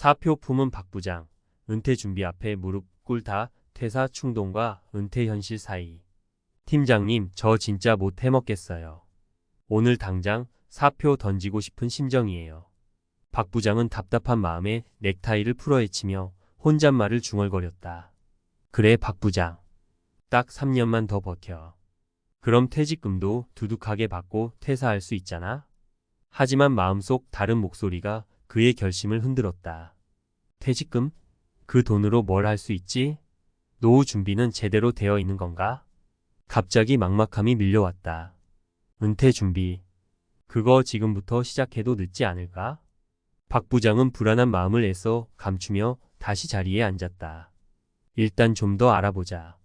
사표 품은 박 부장. 은퇴 준비 앞에 무릎 꿇다 퇴사 충동과 은퇴 현실 사이. 팀장님, 저 진짜 못 해먹겠어요. 오늘 당장 사표 던지고 싶은 심정이에요. 박 부장은 답답한 마음에 넥타이를 풀어헤치며 혼잣말을 중얼거렸다. 그래, 박 부장. 딱 3년만 더 버텨. 그럼 퇴직금도 두둑하게 받고 퇴사할 수 있잖아? 하지만 마음속 다른 목소리가 그의 결심을 흔들었다. 퇴직금? 그 돈으로 뭘 할 수 있지? 노후 준비는 제대로 되어 있는 건가? 갑자기 막막함이 밀려왔다. 은퇴 준비. 그거 지금부터 시작해도 늦지 않을까? 박 부장은 불안한 마음을 애써 감추며 다시 자리에 앉았다. 일단 좀 더 알아보자.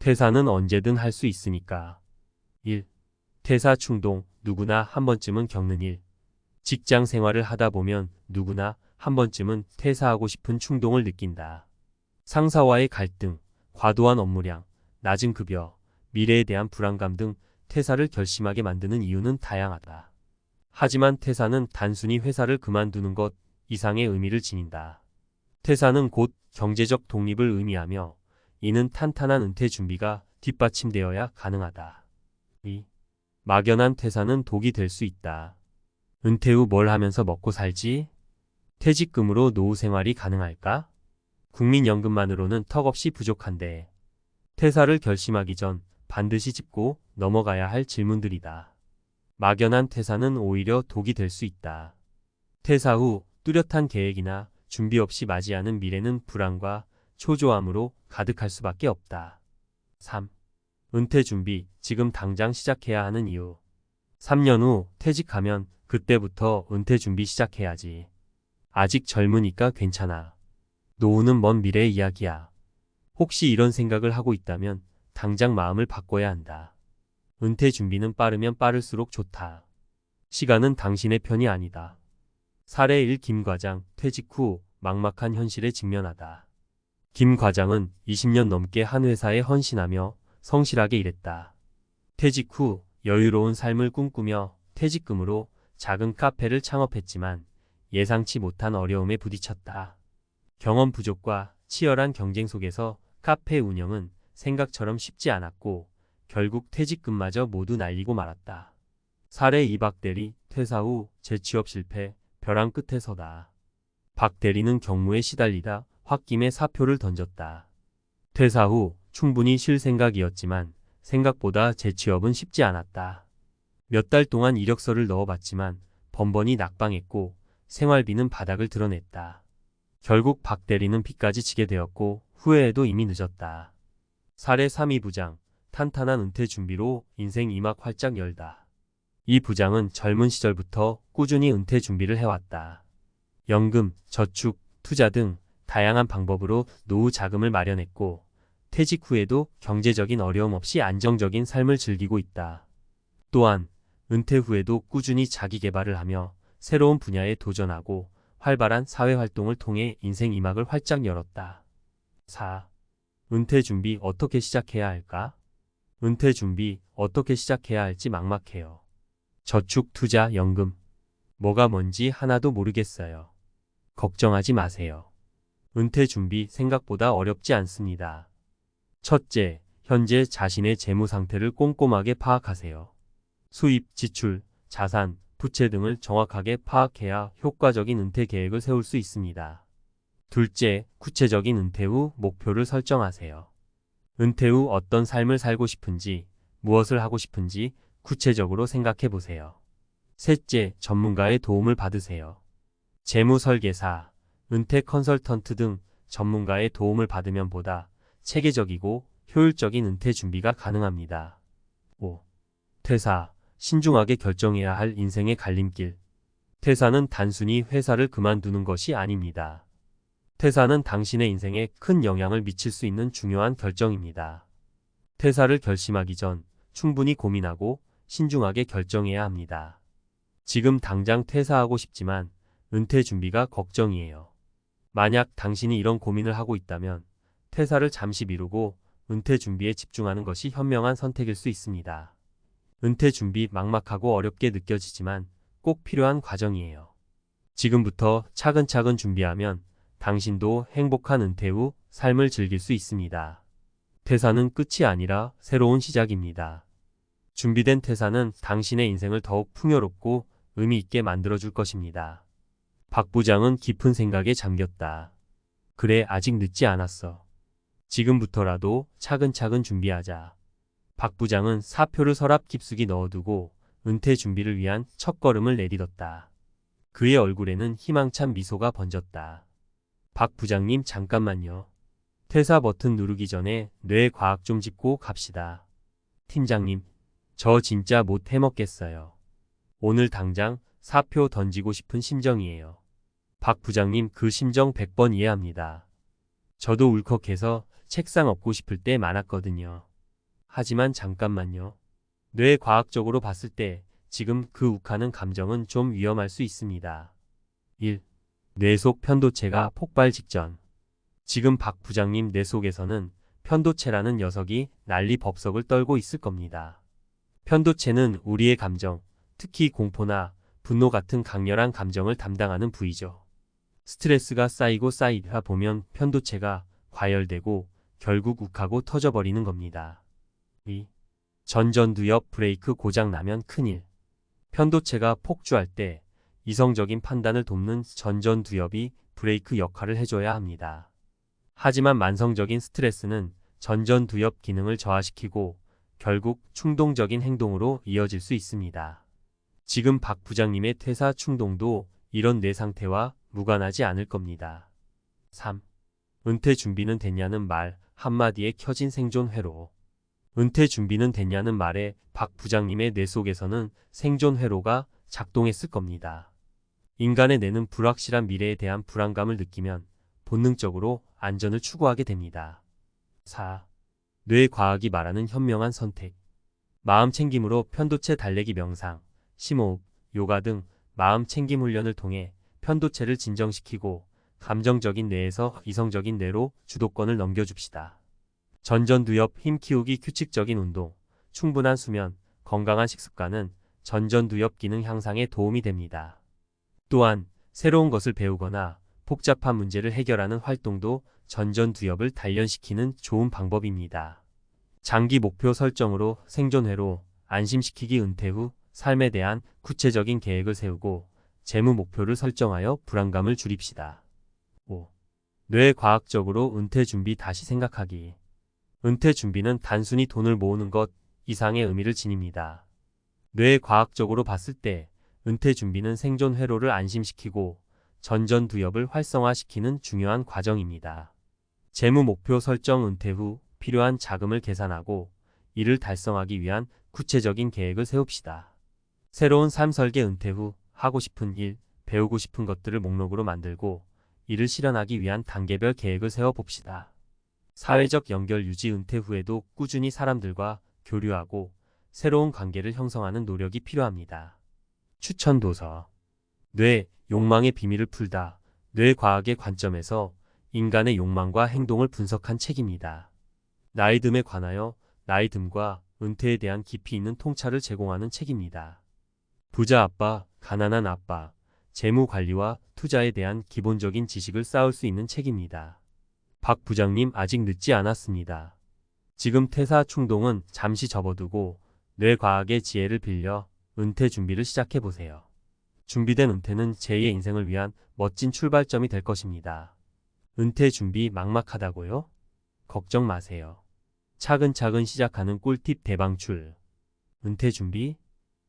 퇴사는 언제든 할 수 있으니까. 1. 퇴사 충동, 누구나 한 번쯤은 겪는 일. 직장 생활을 하다 보면 누구나 한 번쯤은 퇴사하고 싶은 충동을 느낀다. 상사와의 갈등, 과도한 업무량, 낮은 급여, 미래에 대한 불안감 등 퇴사를 결심하게 만드는 이유는 다양하다. 하지만 퇴사는 단순히 회사를 그만두는 것 이상의 의미를 지닌다. 퇴사는 곧 경제적 독립을 의미하며 이는 탄탄한 은퇴 준비가 뒷받침되어야 가능하다. 2. 막연한 퇴사는 독이 될 수 있다. 은퇴 후 뭘 하면서 먹고 살지? 퇴직금으로 노후 생활이 가능할까? 국민연금만으로는 턱없이 부족한데 퇴사를 결심하기 전 반드시 짚고 넘어가야 할 질문들이다. 막연한 퇴사는 오히려 독이 될 수 있다. 퇴사 후 뚜렷한 계획이나 준비 없이 맞이하는 미래는 불안과 초조함으로 가득할 수밖에 없다. 3. 은퇴 준비, 지금 당장 시작해야 하는 이유. 3년 후 퇴직하면 그때부터 은퇴 준비 시작해야지. 아직 젊으니까 괜찮아. 노후는 먼 미래의 이야기야. 혹시 이런 생각을 하고 있다면 당장 마음을 바꿔야 한다. 은퇴 준비는 빠르면 빠를수록 좋다. 시간은 당신의 편이 아니다. 사례 1 김 과장 퇴직 후 막막한 현실에 직면하다. 김 과장은 20년 넘게 한 회사에 헌신하며 성실하게 일했다. 퇴직 후 여유로운 삶을 꿈꾸며 퇴직금으로 작은 카페를 창업했지만 예상치 못한 어려움에 부딪혔다. 경험 부족과 치열한 경쟁 속에서 카페 운영은 생각처럼 쉽지 않았고 결국 퇴직금마저 모두 날리고 말았다. 사례 이박 대리 퇴사 후 재취업 실패 벼랑 끝에 서다. 박 대리는 경무에 시달리다 홧김에 사표를 던졌다. 퇴사 후 충분히 쉴 생각이었지만 생각보다 재취업은 쉽지 않았다. 몇 달 동안 이력서를 넣어봤지만 번번이 낙방했고 생활비는 바닥을 드러냈다. 결국 박 대리는 빚까지 지게 되었고 후회에도 이미 늦었다. 사례 3위 부장, 탄탄한 은퇴 준비로 인생 이막 활짝 열다. 이 부장은 젊은 시절부터 꾸준히 은퇴 준비를 해왔다. 연금, 저축, 투자 등 다양한 방법으로 노후 자금을 마련했고 퇴직 후에도 경제적인 어려움 없이 안정적인 삶을 즐기고 있다. 또한 은퇴 후에도 꾸준히 자기 개발을 하며 새로운 분야에 도전하고 활발한 사회활동을 통해 인생 이막을 활짝 열었다. 4. 은퇴 준비 어떻게 시작해야 할까? 은퇴 준비 어떻게 시작해야 할지 막막해요. 저축, 투자, 연금. 뭐가 뭔지 하나도 모르겠어요. 걱정하지 마세요. 은퇴 준비 생각보다 어렵지 않습니다. 첫째, 현재 자신의 재무 상태를 꼼꼼하게 파악하세요. 수입, 지출, 자산, 부채 등을 정확하게 파악해야 효과적인 은퇴 계획을 세울 수 있습니다. 둘째, 구체적인 은퇴 후 목표를 설정하세요. 은퇴 후 어떤 삶을 살고 싶은지, 무엇을 하고 싶은지 구체적으로 생각해 보세요. 셋째, 전문가의 도움을 받으세요. 재무 설계사, 은퇴 컨설턴트 등 전문가의 도움을 받으면 보다 체계적이고 효율적인 은퇴 준비가 가능합니다. 5. 퇴사, 신중하게 결정해야 할 인생의 갈림길. 퇴사는 단순히 회사를 그만두는 것이 아닙니다. 퇴사는 당신의 인생에 큰 영향을 미칠 수 있는 중요한 결정입니다. 퇴사를 결심하기 전 충분히 고민하고 신중하게 결정해야 합니다. 지금 당장 퇴사하고 싶지만 은퇴 준비가 걱정이에요. 만약 당신이 이런 고민을 하고 있다면 퇴사를 잠시 미루고 은퇴 준비에 집중하는 것이 현명한 선택일 수 있습니다. 은퇴 준비 막막하고 어렵게 느껴지지만 꼭 필요한 과정이에요. 지금부터 차근차근 준비하면 당신도 행복한 은퇴 후 삶을 즐길 수 있습니다. 퇴사는 끝이 아니라 새로운 시작입니다. 준비된 퇴사는 당신의 인생을 더욱 풍요롭고 의미 있게 만들어줄 것입니다. 박 부장은 깊은 생각에 잠겼다. 그래, 아직 늦지 않았어. 지금부터라도 차근차근 준비하자. 박 부장은 사표를 서랍 깊숙이 넣어두고 은퇴 준비를 위한 첫걸음을 내딛었다. 그의 얼굴에는 희망찬 미소가 번졌다. 박 부장님 잠깐만요. 퇴사 버튼 누르기 전에 뇌 과학 좀 짚고 갑시다. 팀장님, 저 진짜 못 해먹겠어요. 오늘 당장 사표 던지고 싶은 심정이에요. 박 부장님 그 심정 100번 이해합니다. 저도 울컥해서 책상 엎고 싶을 때 많았거든요. 하지만 잠깐만요. 뇌 과학적으로 봤을 때 지금 그 욱하는 감정은 좀 위험할 수 있습니다. 1. 뇌 속 편도체가 폭발 직전. 지금 박 부장님 뇌 속에서는 편도체라는 녀석이 난리 법석을 떨고 있을 겁니다. 편도체는 우리의 감정, 특히 공포나 분노 같은 강렬한 감정을 담당하는 부위죠. 스트레스가 쌓이고 쌓이다 보면 편도체가 과열되고 결국 욱하고 터져버리는 겁니다. 2. 전전두엽 브레이크 고장 나면 큰일. 편도체가 폭주할 때 이성적인 판단을 돕는 전전두엽이 브레이크 역할을 해줘야 합니다. 하지만 만성적인 스트레스는 전전두엽 기능을 저하시키고 결국 충동적인 행동으로 이어질 수 있습니다. 지금 박 부장님의 퇴사 충동도 이런 뇌 상태와 무관하지 않을 겁니다. 3. 은퇴 준비는 됐냐는 말 한마디에 켜진 생존 회로. 은퇴 준비는 됐냐는 말에 박 부장님의 뇌 속에서는 생존 회로가 작동했을 겁니다. 인간의 뇌는 불확실한 미래에 대한 불안감을 느끼면 본능적으로 안전을 추구하게 됩니다. 4. 뇌 과학이 말하는 현명한 선택. 마음 챙김으로 편도체 달래기 명상, 심호흡, 요가 등 마음 챙김 훈련을 통해 편도체를 진정시키고 감정적인 뇌에서 이성적인 뇌로 주도권을 넘겨줍시다. 전전두엽 힘 키우기 규칙적인 운동, 충분한 수면, 건강한 식습관은 전전두엽 기능 향상에 도움이 됩니다. 또한 새로운 것을 배우거나 복잡한 문제를 해결하는 활동도 전전두엽을 단련시키는 좋은 방법입니다. 장기 목표 설정으로 생존회로 안심시키기 은퇴 후 삶에 대한 구체적인 계획을 세우고 재무 목표를 설정하여 불안감을 줄입시다. 5. 뇌 과학적으로 은퇴 준비 다시 생각하기. 은퇴 준비는 단순히 돈을 모으는 것 이상의 의미를 지닙니다. 뇌 과학적으로 봤을 때 은퇴 준비는 생존 회로를 안심시키고 전전두엽을 활성화시키는 중요한 과정입니다. 재무 목표 설정 은퇴 후 필요한 자금을 계산하고 이를 달성하기 위한 구체적인 계획을 세웁시다. 새로운 삶 설계 은퇴 후 하고 싶은 일, 배우고 싶은 것들을 목록으로 만들고 이를 실현하기 위한 단계별 계획을 세워봅시다. 사회적 연결 유지 은퇴 후에도 꾸준히 사람들과 교류하고 새로운 관계를 형성하는 노력이 필요합니다. 추천 도서 뇌, 욕망의 비밀을 풀다. 뇌 과학의 관점에서 인간의 욕망과 행동을 분석한 책입니다. 나이듦에 관하여 나이듦과 은퇴에 대한 깊이 있는 통찰을 제공하는 책입니다. 부자 아빠, 가난한 아빠, 재무 관리와 투자에 대한 기본적인 지식을 쌓을 수 있는 책입니다. 박 부장님 아직 늦지 않았습니다. 지금 퇴사 충동은 잠시 접어두고 뇌과학의 지혜를 빌려 은퇴 준비를 시작해 보세요. 준비된 은퇴는 제2의 인생을 위한 멋진 출발점이 될 것입니다. 은퇴 준비 막막하다고요? 걱정 마세요. 차근차근 시작하는 꿀팁 대방출. 은퇴 준비?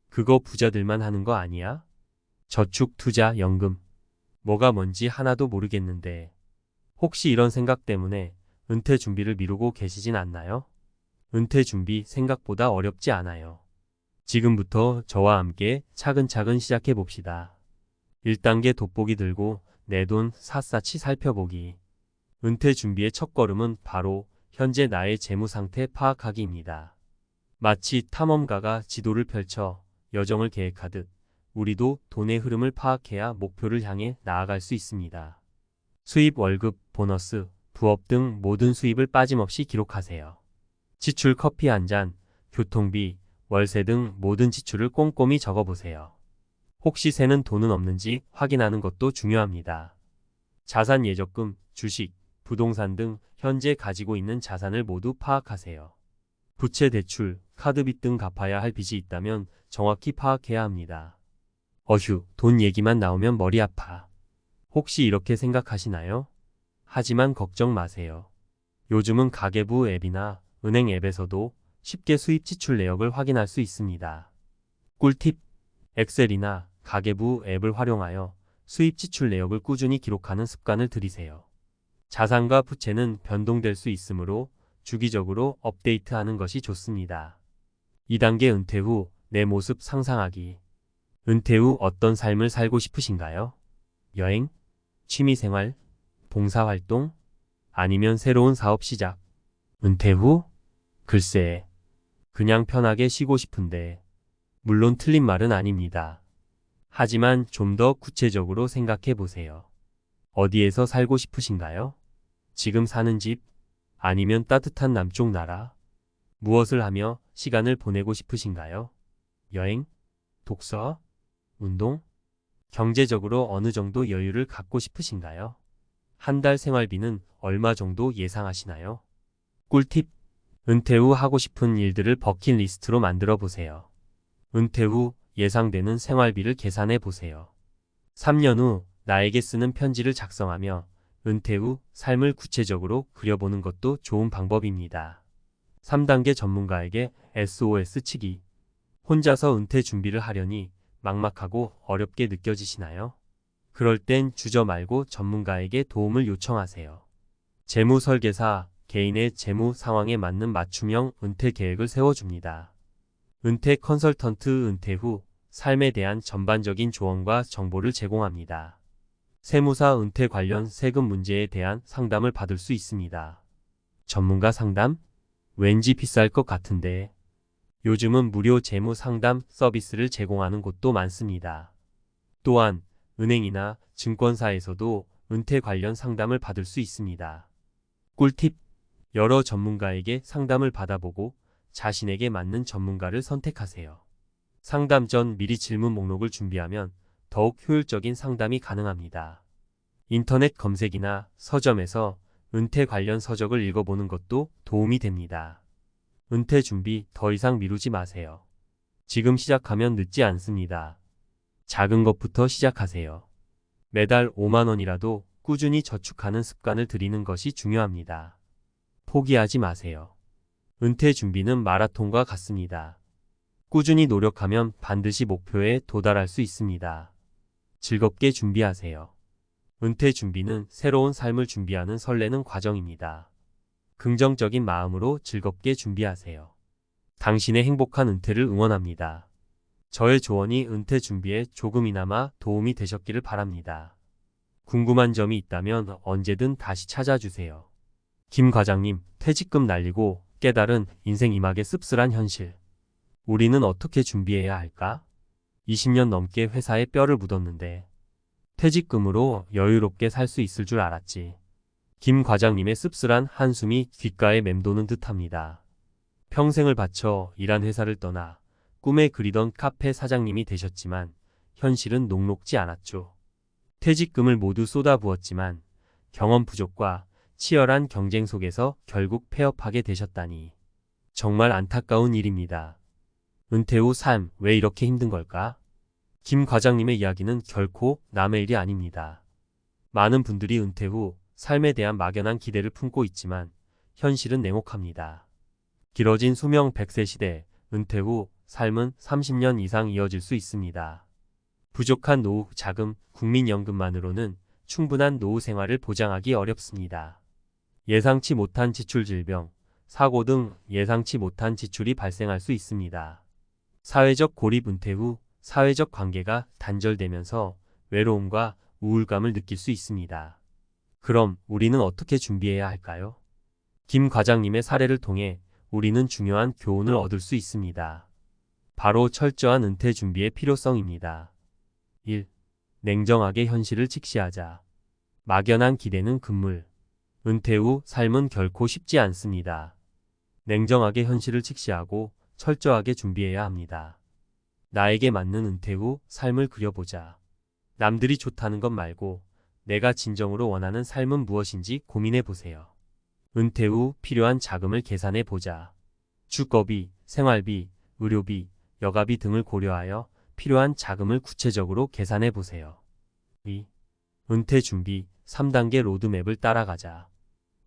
그거 부자들만 하는 거 아니야? 저축, 투자, 연금. 뭐가 뭔지 하나도 모르겠는데. 혹시 이런 생각 때문에 은퇴 준비를 미루고 계시진 않나요? 은퇴 준비 생각보다 어렵지 않아요. 지금부터 저와 함께 차근차근 시작해 봅시다. 1단계 돋보기 들고 내 돈 샅샅이 살펴보기. 은퇴 준비의 첫 걸음은 바로 현재 나의 재무 상태 파악하기입니다. 마치 탐험가가 지도를 펼쳐 여정을 계획하듯 우리도 돈의 흐름을 파악해야 목표를 향해 나아갈 수 있습니다. 수입, 월급, 보너스, 부업 등 모든 수입을 빠짐없이 기록하세요. 지출 커피 한 잔, 교통비, 월세 등 모든 지출을 꼼꼼히 적어보세요. 혹시 새는 돈은 없는지 확인하는 것도 중요합니다. 자산 예적금, 주식, 부동산 등 현재 가지고 있는 자산을 모두 파악하세요. 부채 대출, 카드빚 등 갚아야 할 빚이 있다면 정확히 파악해야 합니다. 어휴, 돈 얘기만 나오면 머리 아파. 혹시 이렇게 생각하시나요? 하지만 걱정 마세요. 요즘은 가계부 앱이나 은행 앱에서도 쉽게 수입 지출 내역을 확인할 수 있습니다. 꿀팁, 엑셀이나 가계부 앱을 활용하여 수입 지출 내역을 꾸준히 기록하는 습관을 들이세요. 자산과 부채는 변동될 수 있으므로 주기적으로 업데이트하는 것이 좋습니다. 2단계 은퇴 후 내 모습 상상하기. 은퇴 후 어떤 삶을 살고 싶으신가요? 여행, 취미생활, 봉사활동, 아니면 새로운 사업 시작. 은퇴 후? 글쎄, 그냥 편하게 쉬고 싶은데, 물론 틀린 말은 아닙니다. 하지만 좀 더 구체적으로 생각해 보세요. 어디에서 살고 싶으신가요? 지금 사는 집? 아니면 따뜻한 남쪽 나라? 무엇을 하며 시간을 보내고 싶으신가요? 여행? 독서? 운동? 경제적으로 어느 정도 여유를 갖고 싶으신가요? 한 달 생활비는 얼마 정도 예상하시나요? 꿀팁. 은퇴 후 하고 싶은 일들을 버킷리스트로 만들어 보세요. 은퇴 후 예상되는 생활비를 계산해 보세요. 3년 후 나에게 쓰는 편지를 작성하며 은퇴 후 삶을 구체적으로 그려보는 것도 좋은 방법입니다. 3단계 전문가에게 SOS 치기. 혼자서 은퇴 준비를 하려니 막막하고 어렵게 느껴지시나요? 그럴 땐 주저 말고 전문가에게 도움을 요청하세요. 재무 설계사, 개인의 재무 상황에 맞는 맞춤형 은퇴 계획을 세워줍니다. 은퇴 컨설턴트 은퇴 후 삶에 대한 전반적인 조언과 정보를 제공합니다. 세무사 은퇴 관련 세금 문제에 대한 상담을 받을 수 있습니다. 전문가 상담? 왠지 비쌀 것 같은데. 요즘은 무료 재무 상담 서비스를 제공하는 곳도 많습니다. 또한 은행이나 증권사에서도 은퇴 관련 상담을 받을 수 있습니다. 꿀팁. 여러 전문가에게 상담을 받아보고 자신에게 맞는 전문가를 선택하세요. 상담 전 미리 질문 목록을 준비하면 더욱 효율적인 상담이 가능합니다. 인터넷 검색이나 서점에서 은퇴 관련 서적을 읽어보는 것도 도움이 됩니다. 은퇴 준비 더 이상 미루지 마세요. 지금 시작하면 늦지 않습니다. 작은 것부터 시작하세요. 매달 5만원이라도 꾸준히 저축하는 습관을 들이는 것이 중요합니다. 포기하지 마세요. 은퇴 준비는 마라톤과 같습니다. 꾸준히 노력하면 반드시 목표에 도달할 수 있습니다. 즐겁게 준비하세요. 은퇴 준비는 새로운 삶을 준비하는 설레는 과정입니다. 긍정적인 마음으로 즐겁게 준비하세요. 당신의 행복한 은퇴를 응원합니다. 저의 조언이 은퇴 준비에 조금이나마 도움이 되셨기를 바랍니다. 궁금한 점이 있다면 언제든 다시 찾아주세요. 김 과장님, 퇴직금 날리고 깨달은 인생 이막의 씁쓸한 현실. 우리는 어떻게 준비해야 할까? 20년 넘게 회사에 뼈를 묻었는데 퇴직금으로 여유롭게 살 수 있을 줄 알았지. 김 과장님의 씁쓸한 한숨이 귓가에 맴도는 듯합니다. 평생을 바쳐 일한 회사를 떠나 꿈에 그리던 카페 사장님이 되셨지만 현실은 녹록지 않았죠. 퇴직금을 모두 쏟아부었지만 경험 부족과 치열한 경쟁 속에서 결국 폐업하게 되셨다니. 정말 안타까운 일입니다. 은퇴 후 삶 왜 이렇게 힘든 걸까? 김 과장님의 이야기는 결코 남의 일이 아닙니다. 많은 분들이 은퇴 후 삶에 대한 막연한 기대를 품고 있지만 현실은 냉혹합니다. 길어진 수명 100세 시대, 은퇴 후 삶은 30년 이상 이어질 수 있습니다. 부족한 노후 자금, 국민연금만으로는 충분한 노후 생활을 보장하기 어렵습니다. 예상치 못한 지출 질병, 사고 등 예상치 못한 지출이 발생할 수 있습니다. 사회적 고립 은퇴 후 사회적 관계가 단절되면서 외로움과 우울감을 느낄 수 있습니다. 그럼 우리는 어떻게 준비해야 할까요? 김 과장님의 사례를 통해 우리는 중요한 교훈을 얻을 수 있습니다. 바로 철저한 은퇴 준비의 필요성입니다. 1. 냉정하게 현실을 직시하자. 막연한 기대는 금물. 은퇴 후 삶은 결코 쉽지 않습니다. 냉정하게 현실을 직시하고 철저하게 준비해야 합니다. 나에게 맞는 은퇴 후 삶을 그려보자. 남들이 좋다는 것 말고 내가 진정으로 원하는 삶은 무엇인지 고민해 보세요. 은퇴 후 필요한 자금을 계산해 보자. 주거비, 생활비, 의료비, 여가비 등을 고려하여 필요한 자금을 구체적으로 계산해 보세요. 2. 은퇴 준비 3단계 로드맵을 따라가자.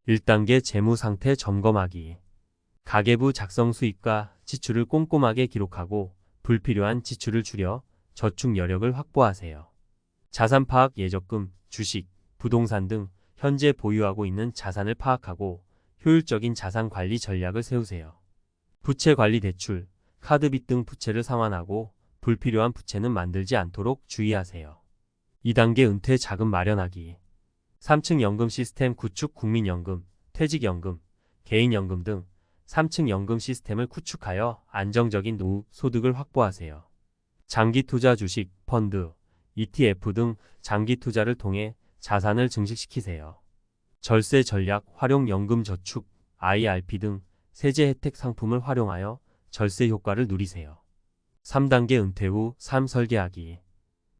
1단계 재무 상태 점검하기. 가계부 작성 수입과 지출을 꼼꼼하게 기록하고 불필요한 지출을 줄여 저축 여력을 확보하세요. 자산 파악 예적금, 주식, 부동산 등 현재 보유하고 있는 자산을 파악하고 효율적인 자산 관리 전략을 세우세요. 부채 관리 대출, 카드빚 등 부채를 상환하고 불필요한 부채는 만들지 않도록 주의하세요. 2단계 은퇴 자금 마련하기. 3층 연금 시스템 구축 국민연금, 퇴직연금, 개인연금 등 3층 연금 시스템을 구축하여 안정적인 노후 소득을 확보하세요. 장기 투자 주식, 펀드, ETF 등 장기 투자를 통해 자산을 증식시키세요. 절세 전략, 활용 연금 저축, IRP 등 세제 혜택 상품을 활용하여 절세 효과를 누리세요. 3단계 은퇴 후 삶 설계하기.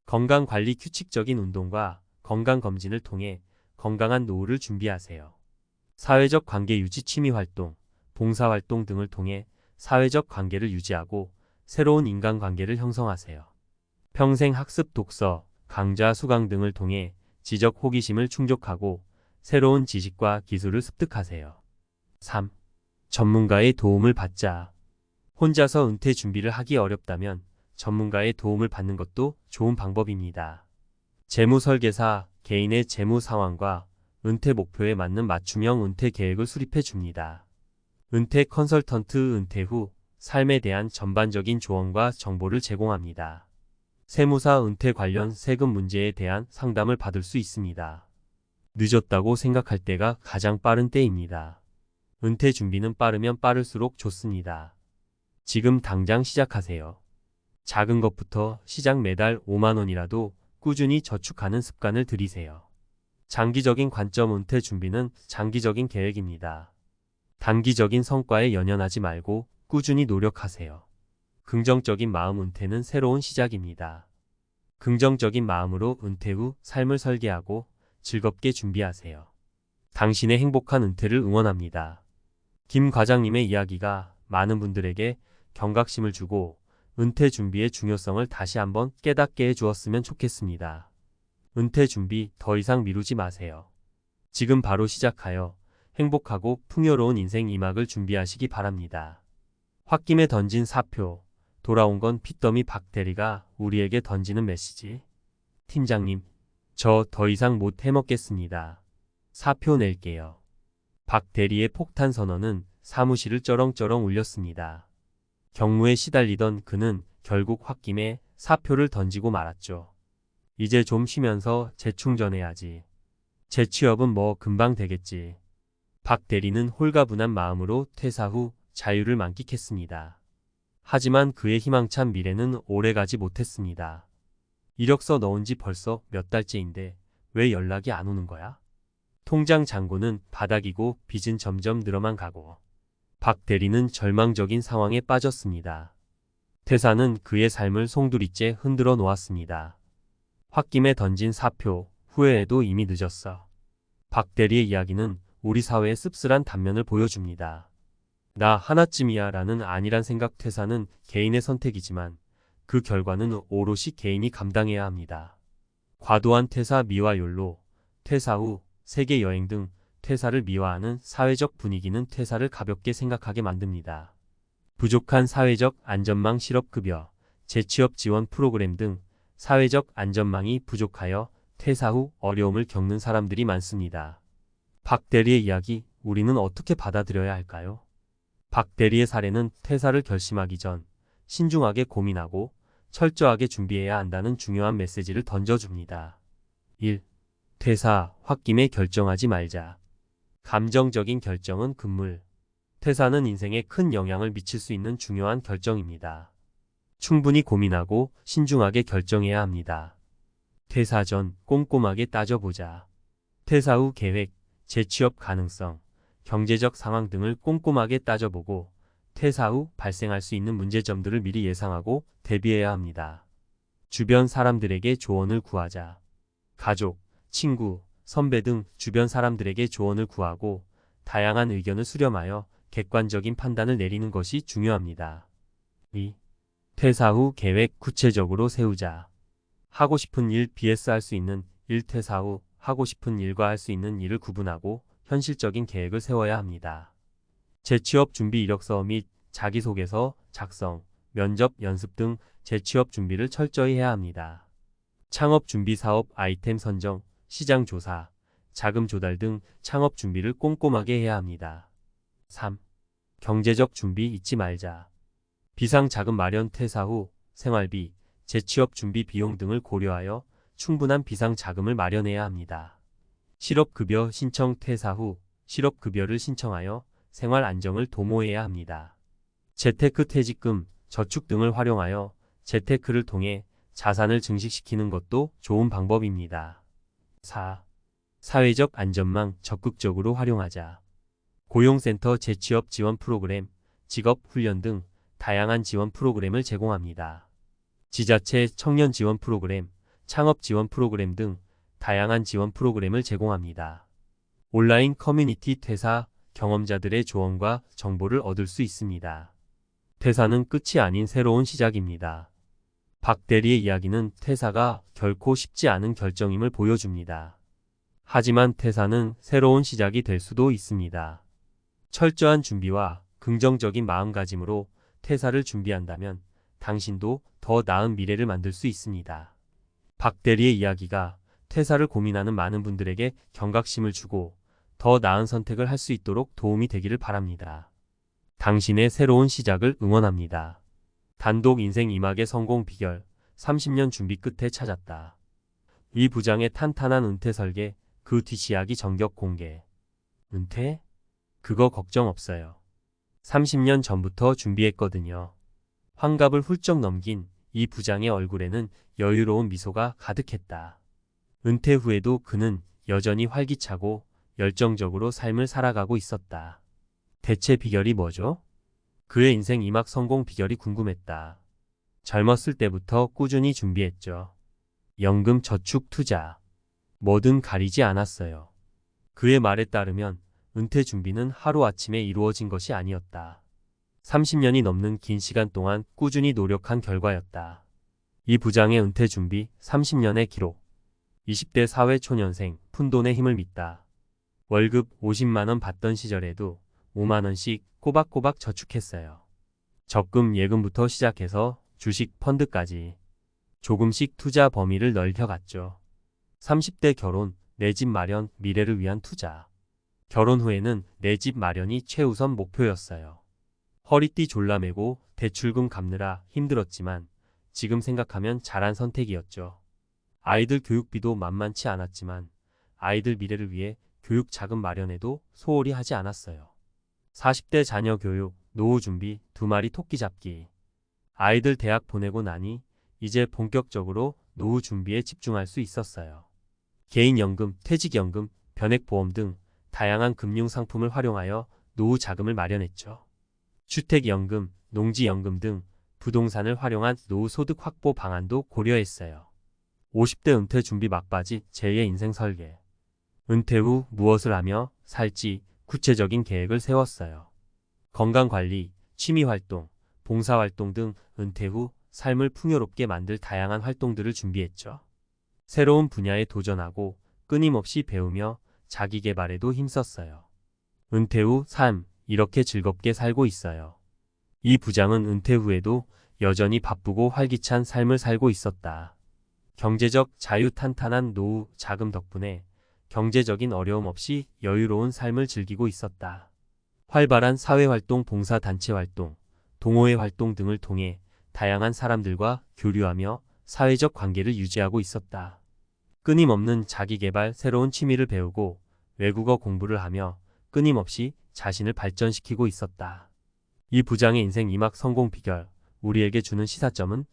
건강관리 규칙적인 운동과 건강검진을 통해 건강한 노후를 준비하세요. 사회적 관계 유지 취미 활동, 봉사활동 등을 통해 사회적 관계를 유지하고 새로운 인간관계를 형성하세요. 평생 학습 독서, 강좌 수강 등을 통해 지적 호기심을 충족하고 새로운 지식과 기술을 습득하세요. 3. 전문가의 도움을 받자. 혼자서 은퇴 준비를 하기 어렵다면 전문가의 도움을 받는 것도 좋은 방법입니다. 재무 설계사, 개인의 재무 상황과 은퇴 목표에 맞는 맞춤형 은퇴 계획을 수립해 줍니다. 은퇴 컨설턴트 은퇴 후 삶에 대한 전반적인 조언과 정보를 제공합니다. 세무사 은퇴 관련 세금 문제에 대한 상담을 받을 수 있습니다. 늦었다고 생각할 때가 가장 빠른 때입니다. 은퇴 준비는 빠르면 빠를수록 좋습니다. 지금 당장 시작하세요. 작은 것부터 시작 매달 5만원이라도 꾸준히 저축하는 습관을 들이세요. 장기적인 관점 은퇴 준비는 장기적인 계획입니다. 단기적인 성과에 연연하지 말고 꾸준히 노력하세요. 긍정적인 마음 은퇴는 새로운 시작입니다. 긍정적인 마음으로 은퇴 후 삶을 설계하고 즐겁게 준비하세요. 당신의 행복한 은퇴를 응원합니다. 김 과장님의 이야기가 많은 분들에게 경각심을 주고 은퇴 준비의 중요성을 다시 한번 깨닫게 해주었으면 좋겠습니다. 은퇴 준비 더 이상 미루지 마세요. 지금 바로 시작하여 행복하고 풍요로운 인생 이막을 준비하시기 바랍니다. 홧김에 던진 사표, 돌아온 건 핏더미 박대리가 우리에게 던지는 메시지. 팀장님, 저 더 이상 못 해먹겠습니다. 사표 낼게요. 박대리의 폭탄 선언은 사무실을 쩌렁쩌렁 울렸습니다. 경무에 시달리던 그는 결국 홧김에 사표를 던지고 말았죠. 이제 좀 쉬면서 재충전해야지. 재취업은 뭐 금방 되겠지. 박 대리는 홀가분한 마음으로 퇴사 후 자유를 만끽했습니다. 하지만 그의 희망찬 미래는 오래가지 못했습니다. 이력서 넣은 지 벌써 몇 달째인데 왜 연락이 안 오는 거야? 통장 잔고는 바닥이고 빚은 점점 늘어만 가고 박 대리는 절망적인 상황에 빠졌습니다. 퇴사는 그의 삶을 송두리째 흔들어 놓았습니다. 홧김에 던진 사표, 후회에도 이미 늦었어. 박 대리의 이야기는 우리 사회의 씁쓸한 단면을 보여줍니다. 나 하나쯤이야 라는 아니란 생각 퇴사는 개인의 선택이지만 그 결과는 오롯이 개인이 감당해야 합니다. 과도한 퇴사 미화 율로 퇴사 후 세계 여행 등 퇴사를 미화하는 사회적 분위기는 퇴사를 가볍게 생각하게 만듭니다. 부족한 사회적 안전망 실업급여, 재취업 지원 프로그램 등 사회적 안전망이 부족하여 퇴사 후 어려움을 겪는 사람들이 많습니다. 박 대리의 이야기 우리는 어떻게 받아들여야 할까요? 박 대리의 사례는 퇴사를 결심하기 전 신중하게 고민하고 철저하게 준비해야 한다는 중요한 메시지를 던져줍니다. 1. 퇴사, 홧김에 결정하지 말자. 감정적인 결정은 금물. 퇴사는 인생에 큰 영향을 미칠 수 있는 중요한 결정입니다. 충분히 고민하고 신중하게 결정해야 합니다. 퇴사 전 꼼꼼하게 따져보자. 퇴사 후 계획, 재취업 가능성, 경제적 상황 등을 꼼꼼하게 따져보고 퇴사 후 발생할 수 있는 문제점들을 미리 예상하고 대비해야 합니다. 주변 사람들에게 조언을 구하자. 가족, 친구, 선배 등 주변 사람들에게 조언을 구하고 다양한 의견을 수렴하여 객관적인 판단을 내리는 것이 중요합니다. 2. 퇴사 후 계획 구체적으로 세우자. 하고 싶은 일 vs 할 수 있는 일 퇴사 후 하고 싶은 일과 할 수 있는 일을 구분하고 현실적인 계획을 세워야 합니다. 재취업 준비 이력서 및 자기소개서 작성, 면접 연습 등 재취업 준비를 철저히 해야 합니다. 창업 준비 사업 아이템 선정, 시장 조사, 자금 조달 등 창업 준비를 꼼꼼하게 해야 합니다. 3. 경제적 준비 잊지 말자. 비상 자금 마련 퇴사 후 생활비, 재취업 준비 비용 등을 고려하여 충분한 비상 자금을 마련해야 합니다. 실업급여 신청 퇴사 후 실업급여를 신청하여 생활 안정을 도모해야 합니다. 재테크 퇴직금, 저축 등을 활용하여 재테크를 통해 자산을 증식시키는 것도 좋은 방법입니다. 4. 사회적 안전망 적극적으로 활용하자. 고용센터 재취업 지원 프로그램, 직업 훈련 등 다양한 지원 프로그램을 제공합니다. 지자체 청년 지원 프로그램, 창업 지원 프로그램 등 다양한 지원 프로그램을 제공합니다. 온라인 커뮤니티 퇴사 경험자들의 조언과 정보를 얻을 수 있습니다. 퇴사는 끝이 아닌 새로운 시작입니다. 박 대리의 이야기는 퇴사가 결코 쉽지 않은 결정임을 보여줍니다. 하지만 퇴사는 새로운 시작이 될 수도 있습니다. 철저한 준비와 긍정적인 마음가짐으로 퇴사를 준비한다면 당신도 더 나은 미래를 만들 수 있습니다. 박 대리의 이야기가 퇴사를 고민하는 많은 분들에게 경각심을 주고 더 나은 선택을 할 수 있도록 도움이 되기를 바랍니다. 당신의 새로운 시작을 응원합니다. 단독 인생 이막의 성공 비결 30년 준비 끝에 찾았다. 이 부장의 탄탄한 은퇴 설계 그 뒷이야기 전격 공개. 은퇴? 그거 걱정 없어요. 30년 전부터 준비했거든요. 환갑을 훌쩍 넘긴 이 부장의 얼굴에는 여유로운 미소가 가득했다. 은퇴 후에도 그는 여전히 활기차고 열정적으로 삶을 살아가고 있었다. 대체 비결이 뭐죠? 그의 인생 이막 성공 비결이 궁금했다. 젊었을 때부터 꾸준히 준비했죠. 연금 저축 투자. 뭐든 가리지 않았어요. 그의 말에 따르면 은퇴 준비는 하루아침에 이루어진 것이 아니었다. 30년이 넘는 긴 시간 동안 꾸준히 노력한 결과였다. 이 부장의 은퇴 준비 30년의 기록. 20대 사회 초년생 푼돈의 힘을 믿다. 월급 50만원 받던 시절에도 5만원씩 꼬박꼬박 저축했어요. 적금 예금부터 시작해서 주식 펀드까지 조금씩 투자 범위를 넓혀갔죠. 30대 결혼, 내 집 마련, 미래를 위한 투자. 결혼 후에는 내 집 마련이 최우선 목표였어요. 허리띠 졸라매고 대출금 갚느라 힘들었지만 지금 생각하면 잘한 선택이었죠. 아이들 교육비도 만만치 않았지만 아이들 미래를 위해 교육 자금 마련에도 소홀히 하지 않았어요. 40대 자녀 교육, 노후 준비, 두 마리 토끼 잡기. 아이들 대학 보내고 나니 이제 본격적으로 노후 준비에 집중할 수 있었어요. 개인연금, 퇴직연금, 변액보험 등 다양한 금융 상품을 활용하여 노후 자금을 마련했죠. 주택연금, 농지연금 등 부동산을 활용한 노후 소득 확보 방안도 고려했어요. 50대 은퇴 준비 막바지 제2의 인생 설계. 은퇴 후 무엇을 하며 살지 구체적인 계획을 세웠어요. 건강관리, 취미활동, 봉사활동 등 은퇴 후 삶을 풍요롭게 만들 다양한 활동들을 준비했죠. 새로운 분야에 도전하고 끊임없이 배우며 자기 개발에도 힘썼어요. 은퇴 후 삶, 이렇게 즐겁게 살고 있어요. 이 부장은 은퇴 후에도 여전히 바쁘고 활기찬 삶을 살고 있었다. 경제적 자유 탄탄한 노후 자금 덕분에 경제적인 어려움 없이 여유로운 삶을 즐기고 있었다. 활발한 사회활동, 봉사단체 활동, 동호회 활동 등을 통해 다양한 사람들과 교류하며 사회적 관계를 유지하고 있었다. 끊임없는 자기개발, 새로운 취미를 배우고 외국어 공부를 하며 끊임없이 자신을 발전시키고 있었다. 이 부장의 인생 이막 성공 비결, 우리에게 주는 시사점은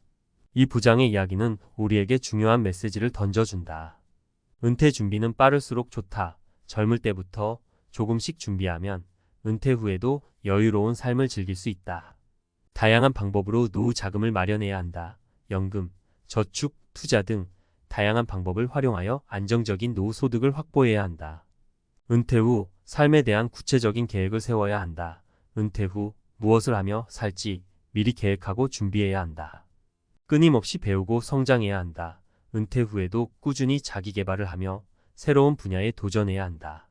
이 부장의 이야기는 우리에게 중요한 메시지를 던져준다. 은퇴 준비는 빠를수록 좋다. 젊을 때부터 조금씩 준비하면 은퇴 후에도 여유로운 삶을 즐길 수 있다. 다양한 방법으로 노후 자금을 마련해야 한다. 연금, 저축, 투자 등 다양한 방법을 활용하여 안정적인 노후 소득을 확보해야 한다. 은퇴 후 삶에 대한 구체적인 계획을 세워야 한다. 은퇴 후 무엇을 하며 살지 미리 계획하고 준비해야 한다. 끊임없이 배우고 성장해야 한다. 은퇴 후에도 꾸준히 자기 개발을 하며 새로운 분야에 도전해야 한다.